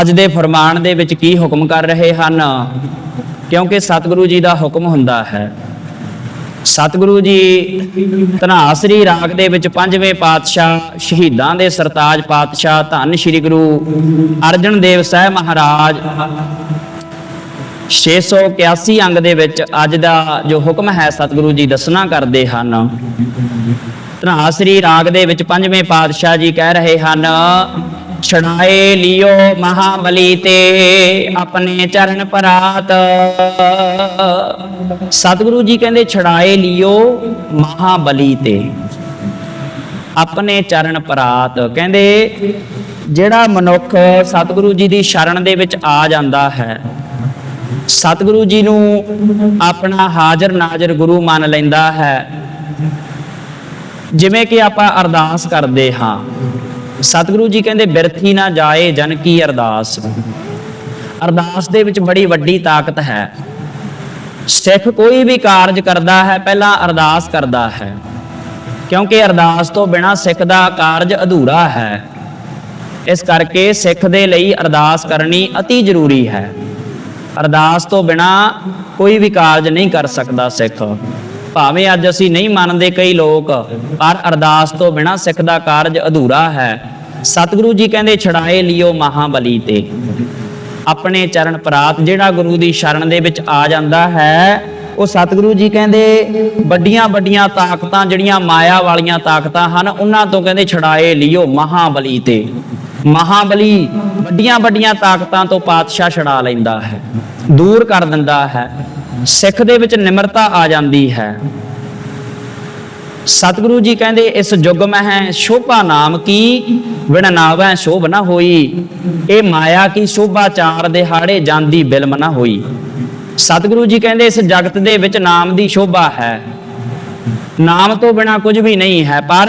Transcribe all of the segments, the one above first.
ਅੱਜ ਦੇ ਫਰਮਾਨ ਦੇ ਵਿੱਚ ਕੀ ਹੁਕਮ ਕਰ ਰਹੇ ਹਨ? ਕਿਉਂਕਿ ਸਤਿਗੁਰੂ ਜੀ ਦਾ ਹੁਕਮ ਹੁੰਦਾ ਹੈ। ਸਤਿਗੁਰੂ ਜੀ ਧਨਾਸਰੀ ਰਾਗ ਦੇ ਵਿੱਚ ਪੰਜਵੇਂ ਪਾਤਸ਼ਾਹ ਸ਼ਹੀਦਾਂ ਦੇ ਸਰਤਾਜ ਪਾਤਸ਼ਾਹ ਧੰਨ ਸ੍ਰੀ ਗੁਰੂ ਅਰਜਨ ਦੇਵ ਸਾਹਿਬ ਮਹਾਰਾਜ 681 ਅੰਗ ਦੇ ਵਿੱਚ ਅੱਜ ਦਾ ਜੋ ਹੁਕਮ ਹੈ ਸਤਿਗੁਰੂ ਜੀ ਦੱਸਣਾ ਕਰਦੇ ਹਨ। ਧਨਾਸਰੀ ਰਾਗ ਦੇ ਵਿੱਚ ਪੰਜਵੇਂ ਪਾਤਸ਼ਾਹ ਜੀ ਕਹਿ ਰਹੇ ਹਨ ਛੜਾਏ ਲਿਓ ਮਹਾਬਲੀ ਤੇ ਆਪਣੇ ਚਰਨ ਪਰਾਤ। ਸਤਿਗੁਰੂ ਜੀ ਕਹਿੰਦੇ ਛੜਾਏ ਲਿਓ ਮਹਾਬਲੀ ਤੇ ਆਪਣੇ ਚਰਨ ਪਰਾਤ। ਕਹਿੰਦੇ, ਜਿਹੜਾ ਮਨੁੱਖ ਸਤਿਗੁਰੂ ਜੀ ਦੀ ਸ਼ਰਨ ਦੇ ਵਿੱਚ ਆ ਜਾਂਦਾ ਹੈ, ਸਤਿਗੁਰੂ ਜੀ ਨੂੰ ਆਪਣਾ ਹਾਜ਼ਰ ਨਾਜ਼ਰ ਗੁਰੂ ਮੰਨ ਲੈਂਦਾ ਹੈ। ਜਿਵੇਂ ਕਿ ਆਪਾਂ ਅਰਦਾਸ ਕਰਦੇ ਹਾਂ ਸਤਿਗੁਰੂ ਜੀ ਕਹਿੰਦੇ, ਬਿਰਥੀ ਨਾ ਜਾਏ ਜਨ ਕੀ ਅਰਦਾਸ। ਅਰਦਾਸ ਦੇ ਵਿੱਚ ਬੜੀ ਵੱਡੀ ਤਾਕਤ ਹੈ। ਸਿੱਖ ਕੋਈ ਵੀ ਕਾਰਜ ਕਰਦਾ ਹੈ, ਪਹਿਲਾਂ ਅਰਦਾਸ ਕਰਦਾ ਹੈ। ਕਿਉਂਕਿ ਅਰਦਾਸ ਤੋਂ ਬਿਨਾ ਸਿੱਖ ਦਾ ਕਾਰਜ ਅਧੂਰਾ ਹੈ। ਇਸ ਕਰਕੇ ਸਿੱਖ ਦੇ ਲਈ ਅਰਦਾਸ ਕਰਨੀ ਅਤੀ ਜ਼ਰੂਰੀ ਹੈ। ਅਰਦਾਸ ਤੋਂ ਬਿਨਾ ਕੋਈ ਵੀ ਕਾਰਜ ਨਹੀਂ ਕਰ ਸਕਦਾ ਸਿੱਖ। ਭਾਵੇਂ ਅੱਜ ਅਸੀਂ ਨਹੀਂ ਮੰਨਦੇ ਕਈ ਲੋਕ, ਪਰ ਅਰਦਾਸ ਤੋਂ ਬਿਨਾ ਸਿੱਖ ਦਾ ਕਾਰਜ ਅਧੂਰਾ ਹੈ। ਸਤਿਗੁਰੂ ਜੀ ਕਹਿੰਦੇ ਛੜਾਏ ਲਿਓ ਮਹਾਬਲੀ ਤੇ। ਆਪਣੇ ਚਰਨ ਪ੍ਰਾਤ ਜਿਹੜਾ ਗੁਰੂ ਦੀ ਸ਼ਰਨ ਦੇ ਵਿੱਚ ਆ ਜਾਂਦਾ ਹੈ, ਉਹ ਸਤਿਗੁਰੂ ਜੀ ਕਹਿੰਦੇ, ਵੱਡੀਆਂ ਵੱਡੀਆਂ ਤਾਕਤਾਂ, ਜਿਹੜੀਆਂ ਮਾਇਆ ਵਾਲੀਆਂ ਤਾਕਤਾਂ ਹਨ, ਉਹਨਾਂ ਤੋਂ ਕਹਿੰਦੇ ਛੜਾਏ ਲਿਓ ਮਹਾਬਲੀ ਤੇ। ਮਹਾਬਲੀ ਵੱਡੀਆਂ ਵੱਡੀਆਂ ਤਾਕਤਾਂ ਤੋਂ ਪਾਤਸ਼ਾਹ ਛੜਾ ਲੈਂਦਾ ਹੈ, ਦੂਰ ਕਰ ਦਿੰਦਾ ਹੈ। ਸਿੱਖ ਦੇ ਵਿੱਚ ਨਿਮਰਤਾ ਆ ਜਾਂਦੀ ਹੈ। ਸਤਿਗੁਰੂ ਜੀ ਕਹਿੰਦੇ, ਇਸ ਯੁੱਗ ਮਹਿ ਸ਼ੋਭਾ ਨਾਮ ਕੀ? ਵਿਣ ਨਾਵੈ ਸ਼ੋਭ ਨਾ ਹੋਈ। ਇਹ ਮਾਇਆ ਕੀ ਸ਼ੋਭਾ ਚਾਰ ਦਿਹਾੜੇ ਜਾਂਦੀ ਬਿਲਮ ਨਾ ਹੋਈ। ਸਤਿਗੁਰੂ ਜੀ ਕਹਿੰਦੇ, ਇਸ ਜਗਤ ਦੇ ਵਿੱਚ ਨਾਮ ਦੀ ਸ਼ੋਭਾ ਹੈ। ਨਾਮ ਤੋਂ ਬਿਨਾ ਕੁਝ ਵੀ ਨਹੀਂ ਹੈ, ਪਰ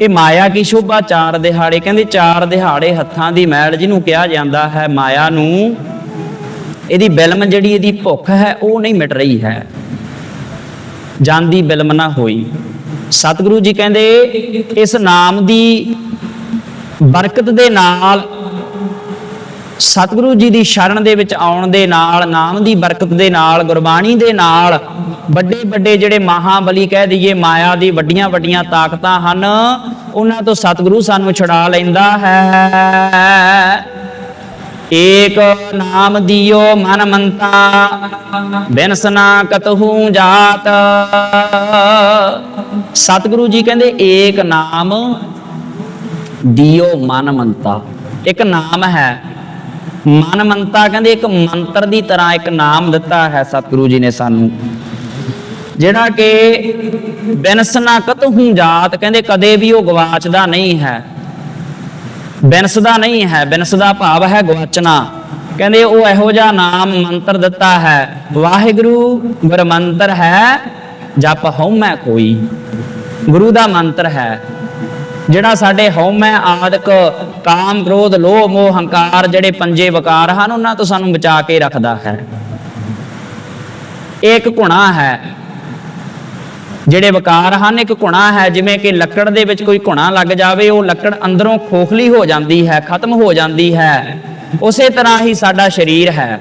ਇਹ ਮਾਇਆ ਕੀ ਸ਼ੋਭਾ ਚਾਰ ਦਿਹਾੜੇ? ਕਹਿੰਦੇ, ਚਾਰ ਦਿਹਾੜੇ ਹੱਥਾਂ ਦੀ ਮੈਲ ਜਿਹਨੂੰ ਕਿਹਾ ਜਾਂਦਾ ਹੈ, ਮਾਇਆ ਨੂੰ ਇਹਦੀ ਬਿਲਮ ਜਿਹੜੀ ਇਹਦੀ ਭੁੱਖ ਹੈ, ਉਹ ਨਹੀਂ ਮਿਟ ਰਹੀ ਹੈ। ਜਾਂਦੀ ਬਿਲਮ ਨਾ ਹੋਈ। ਸਤਿਗੁਰੂ ਜੀ ਕਹਿੰਦੇ, ਇਸ ਨਾਮ ਦੀ ਬਰਕਤ ਦੇ ਨਾਲ, ਸਤਿਗੁਰੂ ਜੀ ਦੀ ਸ਼ਰਨ ਦੇ ਵਿੱਚ ਆਉਣ ਦੇ ਨਾਲ, ਨਾਮ ਦੀ ਬਰਕਤ ਦੇ ਨਾਲ, ਗੁਰਬਾਣੀ ਦੇ ਨਾਲ ਵੱਡੇ ਵੱਡੇ ਜਿਹੜੇ ਮਹਾਬਲੀ ਕਹਿ ਦਈਏ, ਮਾਇਆ ਦੀ ਵੱਡੀਆਂ ਵੱਡੀਆਂ ਤਾਕਤਾਂ ਹਨ, ਉਹਨਾਂ ਤੋਂ ਸਤਿਗੁਰੂ ਸਾਨੂੰ ਛੁਡਾ ਲੈਂਦਾ ਹੈ। ਏਕ ਨਾਮ ਦਿਓ ਮਨ ਮੰਤਾ ਬਿਨਸਨਾ ਕਤਹੂ ਜਾਤ। ਸਤਿਗੁਰੂ ਜੀ ਕਹਿੰਦੇ, ਏਕ ਨਾਮ ਦਿਓ ਮਨ ਮੰਤਾ। ਇੱਕ ਨਾਮ ਹੈ। ਮਨ ਮੰਤਾ ਕਹਿੰਦੇ, ਇੱਕ ਮੰਤਰ ਦੀ ਤਰ੍ਹਾਂ ਇੱਕ ਨਾਮ ਦਿੱਤਾ ਹੈ ਸਤਿਗੁਰੂ ਜੀ ਨੇ ਸਾਨੂੰ। ਜਿਹੜਾ ਕਿ ਬਿਨਸਨਾ ਕਤਹੂ ਜਾਤ ਕਹਿੰਦੇ, ਕਦੇ ਵੀ ਉਹ ਗਵਾਚਦਾ ਨਹੀਂ ਹੈ। ਬਿਨਸਦਾ ਨਹੀਂ ਹੈ ਬਿਨਸ ਦਾ ਭਾਵ ਹੈ ਗਵਾਚਣਾ ਕਹਿੰਦੇ ਉਹ ਇਹੋ ਜਿਹਾ ਨਾਮ ਮੰਤਰ ਦਿੱਤਾ ਹੈ, ਵਾਹਿਗੁਰੂ, ਗੁਰਮੰਤਰ ਹੈ, ਜਪ ਹਉਮੈ ਕੋਈ। ਗੁਰੂ ਦਾ ਮੰਤਰ ਹੈ, ਜਿਹੜਾ ਸਾਡੇ ਹਉਮੈ, ਆਦਿਕ, ਕਾਮ, ਕ੍ਰੋਧ, ਲੋਭ, ਮੋਹ, ਹੰਕਾਰ ਜਿਹੜੇ ਪੰਜੇ ਵਿਕਾਰ ਹਨ, ਉਹਨਾਂ ਤੋਂ ਸਾਨੂੰ ਬਚਾ ਕੇ ਰੱਖਦਾ ਹੈ। ਇਹ ਇੱਕ ਗੁਣਾ ਹੈ। ਜਿਹੜੇ ਵਕਾਰ ਹਨ, ਇੱਕ ਘੁਣਾ ਹੈ, ਜਿਵੇਂ ਕਿ ਲੱਕੜ ਦੇ ਵਿੱਚ ਕੋਈ ਘੁਣਾ ਲੱਗ ਜਾਵੇ, ਉਹ ਲੱਕੜ ਅੰਦਰੋਂ ਖੋਖਲੀ ਹੋ ਜਾਂਦੀ ਹੈ, ਖਤਮ ਹੋ ਜਾਂਦੀ ਹੈ। ਉਸੇ ਤਰ੍ਹਾਂ ਹੀ ਸਾਡਾ ਸਰੀਰ ਹੈ।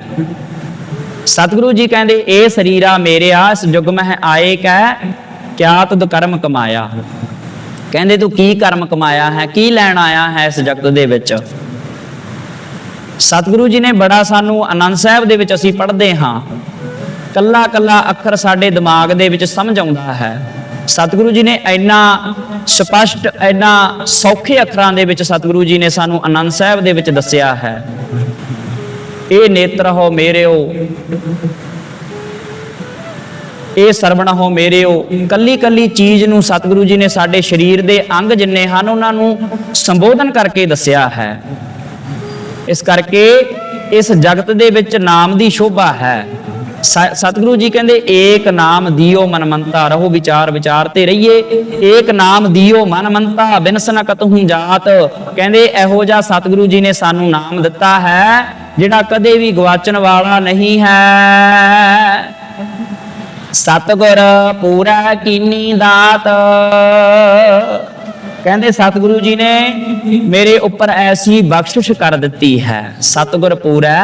ਸਤਿਗੁਰੂ ਜੀ ਕਹਿੰਦੇ, ਇਹ ਸਰੀਰਾ ਮੇਰਿਆ ਇਸ ਯੁਗ ਮਹਿ ਆਏ ਕੈ, ਕਿਆ ਤੁਧ ਕਰਮ ਕਮਾਇਆ? ਕਹਿੰਦੇ, ਤੂੰ ਕੀ ਕਰਮ ਕਮਾਇਆ ਹੈ, ਕੀ ਲੈਣ ਆਇਆ ਹੈ ਇਸ ਜਗਤ ਦੇ ਵਿੱਚ? ਸਤਿਗੁਰੂ ਜੀ ਨੇ ਬੜਾ ਸਾਨੂੰ ਆਨੰਦ ਸਾਹਿਬ ਦੇ ਵਿੱਚ ਅਸੀਂ ਪੜ੍ਹਦੇ ਹਾਂ। ਕੱਲਾ ਕੱਲਾ ਅੱਖਰ ਸਾਡੇ ਦਿਮਾਗ ਦੇ ਵਿੱਚ ਸਮਝ ਆਉਂਦਾ ਹੈ। ਸਤਿਗੁਰੂ ਜੀ ਨੇ ਇੰਨਾ ਸਪਸ਼ਟ, ਇੰਨਾ ਸੌਖੇ ਅੱਖਰਾਂ ਦੇ ਵਿੱਚ ਸਤਿਗੁਰੂ ਜੀ ਨੇ ਸਾਨੂੰ ਆਨੰਦ ਸਾਹਿਬ ਦੇ ਵਿੱਚ ਦੱਸਿਆ ਹੈ। ਇਹ ਨੇਤਰ ਹੋ ਮੇਰਿਓ, ਇਹ ਸਰਵਣ ਹੋ ਮੇਰਿਓ ਕੱਲੀ ਕੱਲੀ ਚੀਜ਼ ਨੂੰ ਸਤਿਗੁਰੂ ਜੀ ਨੇ ਸਾਡੇ ਸਰੀਰ ਦੇ ਅੰਗ ਜਿੰਨੇ ਹਨ, ਉਹਨਾਂ ਨੂੰ ਸੰਬੋਧਨ ਕਰਕੇ ਦੱਸਿਆ ਹੈ। ਇਸ ਕਰਕੇ ਇਸ ਜਗਤ ਦੇ ਵਿੱਚ ਨਾਮ ਦੀ ਸ਼ੋਭਾ ਹੈ। ਸਤਿਗੁਰੂ ਜੀ ਕਹਿੰਦੇ, ਏਕ ਨਾਮ ਦਿਓ ਮਨਮੰਤਾ, ਰਹੋ ਵਿਚਾਰ ਵਿਚਾਰ ਤੇ ਰਹੀਏ। ਏਕ ਨਾਮ ਦਿਓ ਮਨਮੰਤਾ ਬਿਨਸ ਨ ਕਤਹੂ ਜਾਤ। ਕਹਿੰਦੇ, ਇਹੋ ਜਿਹਾ ਸਤਿਗੁਰੂ ਜੀ ਨੇ ਸਾਨੂੰ ਨਾਮ ਦਿੱਤਾ ਹੈ, ਜਿਹੜਾ ਕਦੇ ਵੀ ਗਵਾਚਣ ਵਾਲਾ ਨਹੀਂ ਹੈ। ਸਤਗੁਰ ਪੂਰਾ ਕੀਨੀ ਦਾਤ। ਕਹਿੰਦੇ ਸਤਿਗੁਰੂ ਜੀ ਨੇ ਮੇਰੇ ਉੱਪਰ ਐਸੀ ਬਖਸ਼ਿਸ਼ ਕਰ ਦਿੱਤੀ ਹੈ। ਸਤਿਗੁਰ ਪੂਰਾ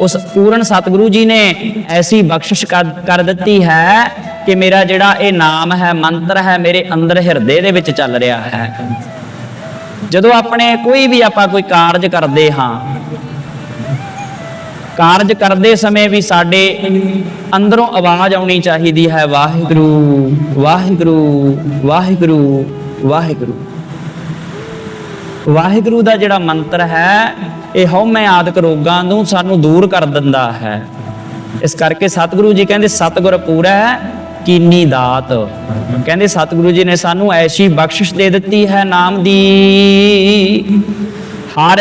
ਉਸ ਪੂਰਨ ਸਤਿਗੁਰੂ ਜੀ ਨੇ ਐਸੀ ਬਖਸ਼ਿਸ਼ ਕਰ ਕਰ ਦਿੱਤੀ ਹੈ ਕਿ ਮੇਰਾ ਜਿਹੜਾ ਇਹ ਨਾਮ ਹੈ, ਮੰਤਰ ਹੈ, ਮੇਰੇ ਅੰਦਰ ਹਿਰਦੇ ਦੇ ਵਿੱਚ ਚੱਲ ਰਿਹਾ ਹੈ। ਜਦੋਂ ਆਪਣੇ ਕੋਈ ਵੀ ਆਪਾਂ ਕੋਈ ਕਾਰਜ ਕਰਦੇ ਹਾਂ, ਕਾਰਜ ਕਰਦੇ ਸਮੇਂ ਵੀ ਸਾਡੇ ਅੰਦਰੋਂ ਆਵਾਜ਼ ਆਉਣੀ ਚਾਹੀਦੀ ਹੈ, ਵਾਹਿਗੁਰੂ ਵਾਹਿਗੁਰੂ ਵਾਹਿਗੁਰੂ। ਵਾਹਿਗੁਰੂ। ਵਾਹਿਗੁਰੂ ਦਾ ਜਿਹੜਾ ਮੰਤਰ ਹੈ, ਇਹ ਹਉਮੈ ਆਦਿਕ ਰੋਗਾਂ ਨੂੰ ਸਾਨੂੰ ਦੂਰ ਕਰ ਦਿੰਦਾ ਹੈ। ਇਸ ਕਰਕੇ ਸਤਿਗੁਰੂ ਜੀ ਕਹਿੰਦੇ, ਸਤਿਗੁਰ ਪੂਰਾ, ਕੀਨੀ ਦਾਤ। ਕਹਿੰਦੇ, ਸਤਿਗੁਰੂ ਜੀ ਨੇ ਸਾਨੂੰ ਐਸੀ ਬਖਸ਼ਿਸ਼ ਦੇ ਦਿੱਤੀ ਹੈ ਨਾਮ ਦੀ। ਹਰ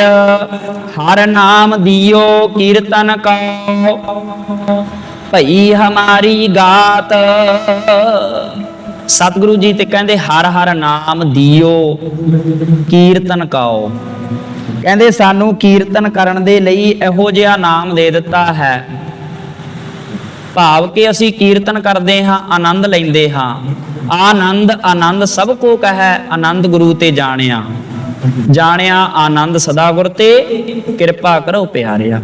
ਹਰ ਨਾਮ ਦਿਓ, ਕੀਰਤਨ ਕਉ ਭਈ ਹਮਾਰੀ ਗਾਤ। ਸਤਿਗੁਰੂ ਜੀ ਤੇ ਕਹਿੰਦੇ, ਹਰ ਹਰ ਨਾਮ ਦਿਓ, ਕੀਰਤਨ ਕਉ ਕਹਿੰਦੇ, ਸਾਨੂੰ ਕੀਰਤਨ ਕਰਨ ਦੇ ਲਈ ਇਹੋ ਜਿਹਾ ਨਾਮ ਦੇ ਦਿੱਤਾ ਹੈ। ਭਾਵ ਕਿ ਅਸੀਂ ਕੀਰਤਨ ਕਰਦੇ ਹਾਂ, ਆਨੰਦ ਲੈਂਦੇ ਹਾਂ। ਆਨੰਦ ਆਨੰਦ ਸਭ ਕੋ ਕਹੈ, ਆਨੰਦ ਗੁਰੂ ਤੇ ਜਾਣਿਆ। ਜਾਣਿਆ, ਆਨੰਦ ਸਦਾ ਗੁਰ ਤੇ ਕਿਰਪਾ ਕਰੋ ਪਿਆਰਿਆ।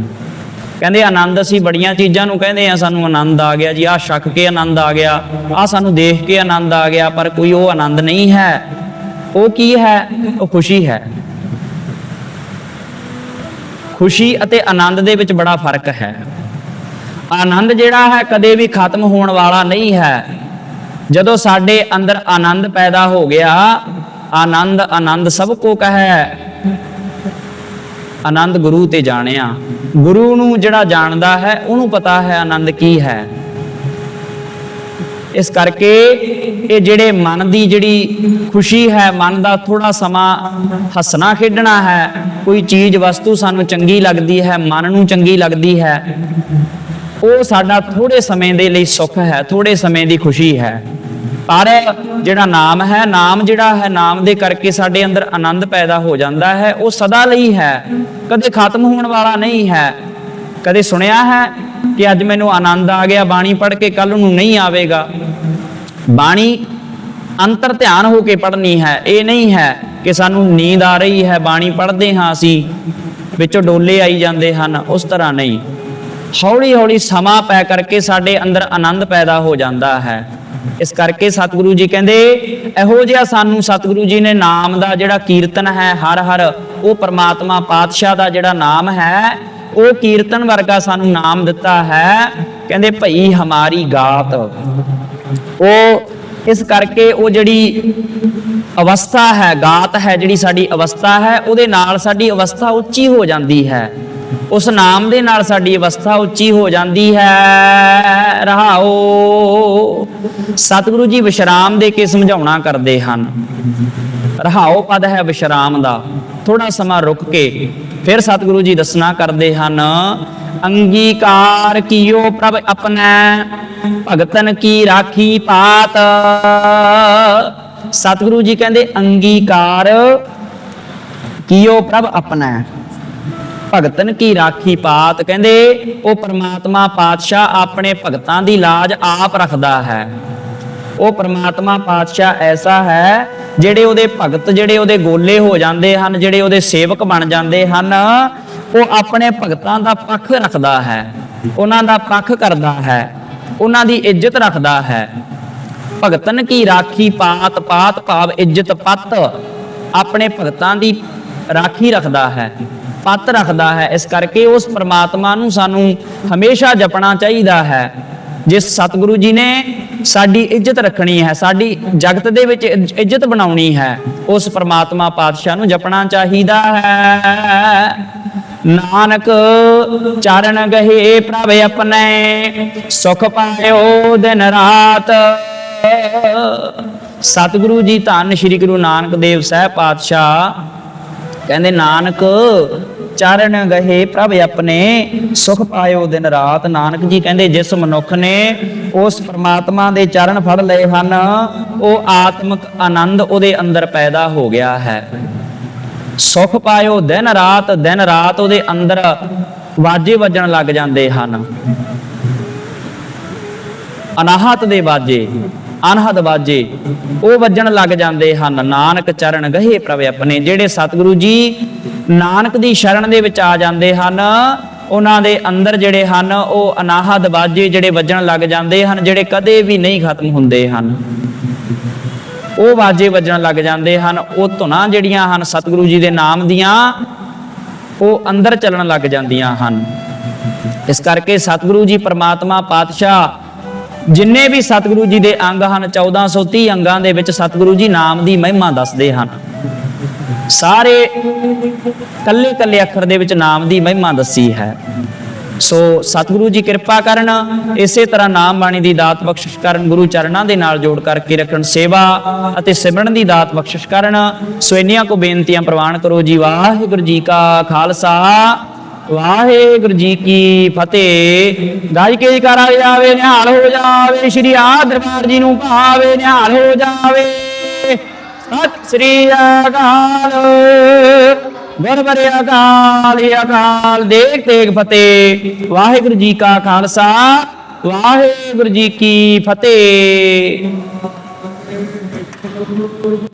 ਕਹਿੰਦੇ ਆਨੰਦ ਅਸੀਂ ਬੜੀਆਂ ਚੀਜ਼ਾਂ ਨੂੰ ਕਹਿੰਦੇ ਆ ਸਾਨੂੰ ਆਨੰਦ ਆ ਗਿਆ ਜੀ, ਆਹ ਛੱਕ ਕੇ ਆਨੰਦ ਆ ਗਿਆ, ਆਹ ਸਾਨੂੰ ਦੇਖ ਕੇ ਆਨੰਦ ਆ ਗਿਆ, ਪਰ ਕੋਈ ਉਹ ਆਨੰਦ ਨਹੀਂ ਹੈ। ਉਹ ਕੀ ਹੈ? ਉਹ ਖੁਸ਼ੀ ਹੈ। ਖੁਸ਼ੀ ਅਤੇ ਆਨੰਦ ਦੇ ਵਿੱਚ ਬੜਾ ਫ਼ਰਕ ਹੈ। ਆਨੰਦ ਜਿਹੜਾ ਹੈ ਕਦੇ ਵੀ ਖਤਮ ਹੋਣ ਵਾਲਾ ਨਹੀਂ ਹੈ। ਜਦੋਂ ਸਾਡੇ ਅੰਦਰ ਆਨੰਦ ਪੈਦਾ ਹੋ ਗਿਆ, ਆਨੰਦ ਆਨੰਦ ਸਭ ਕੋ ਕਹੈ। ਆਨੰਦ ਗੁਰੂ ਤੇ ਜਾਣਿਆ। ਗੁਰੂ ਨੂੰ ਜਿਹੜਾ ਜਾਣਦਾ ਹੈ, ਉਹਨੂੰ ਪਤਾ ਹੈ ਆਨੰਦ ਕੀ ਹੈ। ਇਸ ਕਰਕੇ ਇਹ ਜਿਹੜੇ ਮਨ ਦੀ ਜਿਹੜੀ ਖੁਸ਼ੀ ਹੈ, ਮਨ ਦਾ ਥੋੜਾ ਸਮਾਂ ਹੱਸਣਾ ਖੇਡਣਾ ਹੈ, ਕੋਈ ਚੀਜ਼, ਵਸਤੂ ਸਾਨੂੰ ਚੰਗੀ ਲੱਗਦੀ ਹੈ, ਮਨ ਨੂੰ ਚੰਗੀ ਲੱਗਦੀ ਹੈ, ਉਹ ਸਾਡਾ ਥੋੜੇ ਸਮੇਂ ਦੇ ਲਈ ਸੁੱਖ ਹੈ ਥੋੜੇ ਸਮੇਂ ਦੀ ਖੁਸ਼ੀ ਹੈ। ਪਰ ਜਿਹੜਾ ਨਾਮ ਹੈ, ਨਾਮ ਜਿਹੜਾ ਹੈ, ਨਾਮ ਦੇ ਕਰਕੇ ਸਾਡੇ ਅੰਦਰ ਆਨੰਦ ਪੈਦਾ ਹੋ ਜਾਂਦਾ ਹੈ। ਉਹ ਸਦਾ ਲਈ ਹੈ। ਕਦੇ ਖਤਮ ਹੋਣ ਵਾਲਾ ਨਹੀਂ ਹੈ। ਕਦੇ ਸੁਣਿਆ ਹੈ ਕਿ ਅੱਜ ਮੈਨੂੰ ਆਨੰਦ ਆ ਗਿਆ, ਬਾਣੀ ਪੜ੍ਹ ਕੇ ਕੱਲ ਨੂੰ ਨਹੀਂ ਆਵੇਗਾ। ਬਾਣੀ ਅੰਤਰ ਧਿਆਨ ਹੋ ਕੇ ਪੜ੍ਹਨੀ ਹੈ। ਇਹ ਨਹੀਂ ਹੈ ਕਿ ਸਾਨੂੰ ਨੀਂਦ ਆ ਰਹੀ ਹੈ, ਬਾਣੀ ਪੜ੍ਹਦੇ ਹਾਂ ਅਸੀਂ, ਵਿੱਚੋਂ ਡੋਲੇ ਆਈ ਜਾਂਦੇ ਹਨ। ਉਸ ਤਰ੍ਹਾਂ ਨਹੀਂ। ਹੌਲੀ ਹੌਲੀ ਸਮਾਂ ਪੈ ਕਰਕੇ ਸਾਡੇ ਅੰਦਰ ਆਨੰਦ ਪੈਦਾ ਹੋ ਜਾਂਦਾ ਹੈ। ਇਸ ਕਰਕੇ ਸਤਿਗੁਰੂ ਜੀ ਕਹਿੰਦੇ, ਇਹੋ ਜਿਹਾ ਸਾਨੂੰ ਸਤਿਗੁਰੂ ਜੀ ਨੇ ਨਾਮ ਦਾ ਜਿਹੜਾ ਕੀਰਤਨ ਹੈ, ਹਰ ਹਰ, ਉਹ ਪ੍ਰਮਾਤਮਾ ਪਾਤਸ਼ਾਹ ਦਾ ਜਿਹੜਾ ਨਾਮ ਹੈ, ਉਹ ਕੀਰਤਨ ਵਰਗਾ ਸਾਨੂੰ ਨਾਮ ਦਿੱਤਾ ਹੈ। ਕਹਿੰਦੇ ਭਈ ਹਮਾਰੀ ਗਾਤ। ਉਹ ਇਸ ਕਰਕੇ ਉਹ ਜਿਹੜੀ ਅਵਸਥਾ ਹੈ, ਗਾਤ ਹੈ ਜਿਹੜੀ ਸਾਡੀ ਅਵਸਥਾ ਹੈ, ਉਹਦੇ ਨਾਲ ਸਾਡੀ ਅਵਸਥਾ ਉੱਚੀ ਹੋ ਜਾਂਦੀ ਹੈ। ਉਸ ਨਾਮ ਦੇ ਨਾਲ ਸਾਡੀ ਅਵਸਥਾ ਉੱਚੀ ਹੋ ਜਾਂਦੀ ਹੈ। ਰਹਾਓ। ਸਤਿਗੁਰੂ ਜੀ ਵਿਸ਼ਰਾਮ ਦੇ ਕੇ ਸਮਝਾਉਣਾ ਕਰਦੇ ਹਨ। ਰਹਾਓ ਪਦ ਹੈ ਵਿਸ਼ਰਾਮ ਦਾ। ਥੋੜਾ ਸਮਾਂ ਰੁਕ ਕੇ ਫਿਰ ਸਤਿਗੁਰੂ ਜੀ ਦੱਸਣਾ ਕਰਦੇ ਹਨ, ਅੰਗੀਕਾਰ ਕੀਓ ਪ੍ਰਭ ਆਪਣਾ, ਭਗਤਨ ਕੀ ਰਾਖੀ ਪਾਤ। ਸਤਿਗੁਰੂ ਜੀ ਕਹਿੰਦੇ, ਅੰਗੀਕਾਰ ਕੀਓ ਪ੍ਰਭ ਆਪਣਾ। ਭਗਤਨ ਕੀ ਰਾਖੀ ਪਾਤ? ਕਹਿੰਦੇ, ਉਹ ਪ੍ਰਮਾਤਮਾ ਪਾਤਸ਼ਾਹ ਆਪਣੇ ਭਗਤਾਂ ਦੀ ਲਾਜ ਆਪ ਰੱਖਦਾ ਹੈ। ਉਹ ਪ੍ਰਮਾਤਮਾ ਪਾਤਸ਼ਾਹ ਐਸਾ ਹੈ, ਜਿਹੜੇ ਉਹਦੇ ਭਗਤ, ਜਿਹੜੇ ਉਹਦੇ ਗੋਲੇ ਹੋ ਜਾਂਦੇ ਹਨ, ਜਿਹੜੇ ਉਹਦੇ ਸੇਵਕ ਬਣ ਜਾਂਦੇ ਹਨ, ਉਹ ਆਪਣੇ ਭਗਤਾਂ ਦਾ ਪੱਖ ਰੱਖਦਾ ਹੈ। ਉਹਨਾਂ ਦਾ ਪੱਖ ਕਰਦਾ ਹੈ। ਉਹਨਾਂ ਦੀ ਇੱਜ਼ਤ ਰੱਖਦਾ ਹੈ। ਭਗਤਨ ਕੀ ਰਾਖੀ ਪਾਤ? ਪਾਤ ਭਾਵ ਇੱਜ਼ਤ ਪੱਤ। ਆਪਣੇ ਭਗਤਾਂ ਦੀ ਰਾਖੀ ਰੱਖਦਾ ਹੈ। ਪੱਤ ਰੱਖਦਾ ਹੈ। ਇਸ ਕਰਕੇ ਉਸ ਪ੍ਰਮਾਤਮਾ ਨੂੰ ਸਾਨੂੰ ਹਮੇਸ਼ਾ ਜਪਣਾ ਚਾਹੀਦਾ ਹੈ। ਜਿਸ ਸਤਿਗੁਰੂ ਜੀ ਨੇ ਸਾਡੀ ਇੱਜ਼ਤ ਰੱਖਣੀ ਹੈ, ਸਾਡੀ ਜਗਤ ਦੇ ਵਿੱਚ ਇੱਜ- ਇੱਜ਼ਤ ਬਣਾਉਣੀ ਹੈ, ਉਸ ਪ੍ਰਮਾਤਮਾ ਪਾਤਸ਼ਾਹ ਨੂੰ ਜਪਣਾ ਚਾਹੀਦਾ ਹੈ। ਨਾਨਕ ਚਰਨ ਗਏ ਪ੍ਰਭ ਆਪਣੇ, ਸੁਖ ਪਾਇਓ ਦਿਨ ਰਾਤ। ਸਤਿਗੁਰੂ ਜੀ ਧੰਨ ਸ੍ਰੀ ਗੁਰੂ ਨਾਨਕ ਦੇਵ ਸਾਹਿਬ ਪਾਤਸ਼ਾਹ। ਕਹਿੰਦੇ, ਨਾਨਕ ਚਰਨ ਗਏ, ਪ੍ਰਭ ਆਪਣੇ ਸੁਖ ਪਾਇਓ ਦਿਨ ਰਾਤ। ਨਾਨਕ ਜੀ ਕਹਿੰਦੇ, ਜਿਸ ਮਨੁੱਖ ਨੇ ਉਸ ਪ੍ਰਮਾਤਮਾ ਦੇ ਚਰਨ ਫੜ ਲਏ ਹਨ, ਉਹ ਆਤਮਿਕ ਆਨੰਦ ਉਹਦੇ ਅੰਦਰ ਪੈਦਾ ਹੋ ਗਿਆ ਹੈ। ਸੁਖ ਪਾਇਓ ਦਿਨ ਰਾਤ ਦਿਨ ਰਾਤ ਉਹਦੇ ਅੰਦਰ ਵਾਜੇ ਵੱਜਣ ਲੱਗ ਜਾਂਦੇ ਹਨ। ਅਨਾਹਤ ਦੇ ਵਾਜੇ। ਅਨਹਦ ਬਾਜੇ ਉਹ ਵੱਜਣ ਲੱਗ ਜਾਂਦੇ ਹਨ। ਨਾਨਕ ਚਰਨ ਗਹੇ ਪ੍ਰਭ ਆਪਣੇ। ਜਿਹੜੇ ਸਤਿਗੁਰੂ ਜੀ ਨਾਨਕ ਦੀ ਸ਼ਰਨ ਦੇ ਵਿੱਚ ਆ ਜਾਂਦੇ ਹਨ, ਉਹਨਾਂ ਦੇ ਅੰਦਰ ਜਿਹੜੇ ਹਨ, ਉਹ ਅਨਾਹਦ ਬਾਜੇ ਜਿਹੜੇ ਵੱਜਣ ਲੱਗ ਜਾਂਦੇ ਹਨ, ਜਿਹੜੇ ਕਦੇ ਵੀ ਨਹੀਂ ਖਤਮ ਹੁੰਦੇ ਹਨ। ਉਹ ਬਾਜੇ ਵੱਜਣ ਲੱਗ ਜਾਂਦੇ ਹਨ। ਉਹ ਧੁਨਾਂ ਜਿਹੜੀਆਂ ਹਨ ਸਤਿਗੁਰੂ ਜੀ ਦੇ ਨਾਮ ਦੀਆਂ, ਉਹ ਅੰਦਰ ਚੱਲਣ ਲੱਗ ਜਾਂਦੀਆਂ ਹਨ। ਇਸ ਕਰਕੇ ਸਤਿਗੁਰੂ ਜੀ ਪਰਮਾਤਮਾ ਪਾਤਸ਼ਾਹ ਜਿੰਨੇ ਵੀ ਸਤਿਗੁਰੂ ਜੀ ਦੇ ਅੰਗ ਹਨ 1430 ਅੰਗਾਂ ਦੇ ਵਿੱਚ ਸਤਿਗੁਰੂ ਜੀ ਨਾਮ ਦੀ ਮਹਿਮਾ ਦੱਸਦੇ ਹਨ। ਸਾਰੇ ਕੱਲੇ ਕੱਲੇ ਅੱਖਰ ਦੇ ਵਿੱਚ ਨਾਮ ਦੀ ਮਹਿਮਾ ਦੱਸੀ ਹੈ। ਸੋ ਸਤਿਗੁਰੂ ਜੀ ਕਿਰਪਾ ਕਰਨ, ਇਸੇ ਤਰ੍ਹਾਂ ਨਾਮ ਬਾਣੀ ਦੀ ਦਾਤ ਬਖਸ਼ਿਸ਼ ਕਰਨ, ਗੁਰੂ ਚਰਨਾਂ ਦੇ ਨਾਲ ਜੋੜ ਕਰਕੇ ਰੱਖਣ ਸੇਵਾ ਅਤੇ ਸਿਮਰਨ ਦੀ ਦਾਤ ਬਖਸ਼ਿਸ਼ ਕਰਨ। ਸੋ ਇੰਨੀਆਂ ਕੋ ਬੇਨਤੀਆਂ ਪ੍ਰਵਾਨ ਕਰੋ ਜੀ, ਵਾਹਿਗੁਰੂ ਜੀ ਕਾ ਖਾਲਸਾ। ਵਾਹਿਗੁਰੂ ਜੀ ਕੀ ਫਤਿਹ। ਗਾਇ ਕੇ ਕਰਾ ਜਾਵੇ, ਨਿਹਾਲ ਹੋ ਜਾਵੇ, ਸ਼੍ਰੀ ਆ ਦਰਬਾਰ ਜੀ ਨੂੰ ਭਾਵੇ, ਨਿਹਾਲ ਹੋ ਜਾਵੇ। ਸਤਿ ਸ੍ਰੀ ਅਕਾਲ। ਗੁਰਬਰੇ ਅਕਾਲ, ਹੀ ਅਕਾਲ। ਦੇਖ ਤੇਗ ਫਤਿਹ। ਵਾਹਿਗੁਰੂ ਜੀ ਕਾ ਖਾਲਸਾ, ਵਾਹਿਗੁਰੂ ਜੀ ਕੀ ਫਤਿਹ।